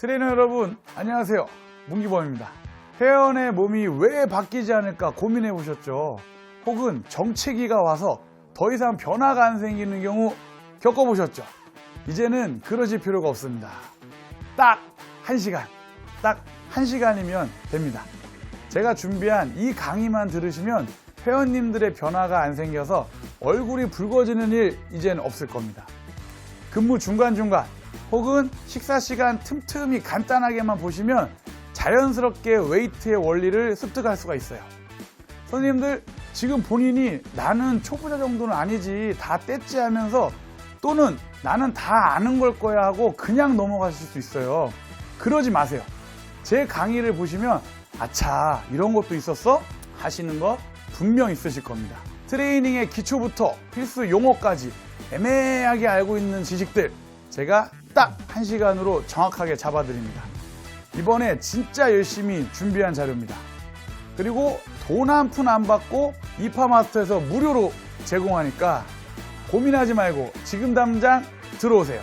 트레이너 여러분, 안녕하세요. 문기범입니다. 회원의 몸이 왜 바뀌지 않을까 고민해 보셨죠? 혹은 정체기가 와서 더 이상 변화가 안 생기는 경우 겪어보셨죠? 이제는 그러실 필요가 없습니다. 딱 한시간딱 한시간이면 됩니다. 제가 준비한 이 강의만 들으시면 회원님들의 변화가 안 생겨서 얼굴이 붉어지는 일 이젠 없을 겁니다. 근무 중간중간 혹은 식사 시간 틈틈이 간단하게만 보시면 자연스럽게 웨이트의 원리를 습득할 수가 있어요. 선생님들 지금 본인이 나는 초보자 정도는 아니지 다 뗐지 하면서 또는 나는 다 아는 걸 거야 하고 그냥 넘어가실 수 있어요. 그러지 마세요. 제 강의를 보시면 아차 이런 것도 있었어? 하시는 거 분명 있으실 겁니다. 트레이닝의 기초부터 필수 용어까지 애매하게 알고 있는 지식들 제가 딱 한시간으로 정확하게 잡아드립니다. 이번에 진짜 열심히 준비한 자료입니다. 그리고 돈 한 푼 안 받고 이파마스터에서 무료로 제공하니까 고민하지 말고 지금 당장 들어오세요.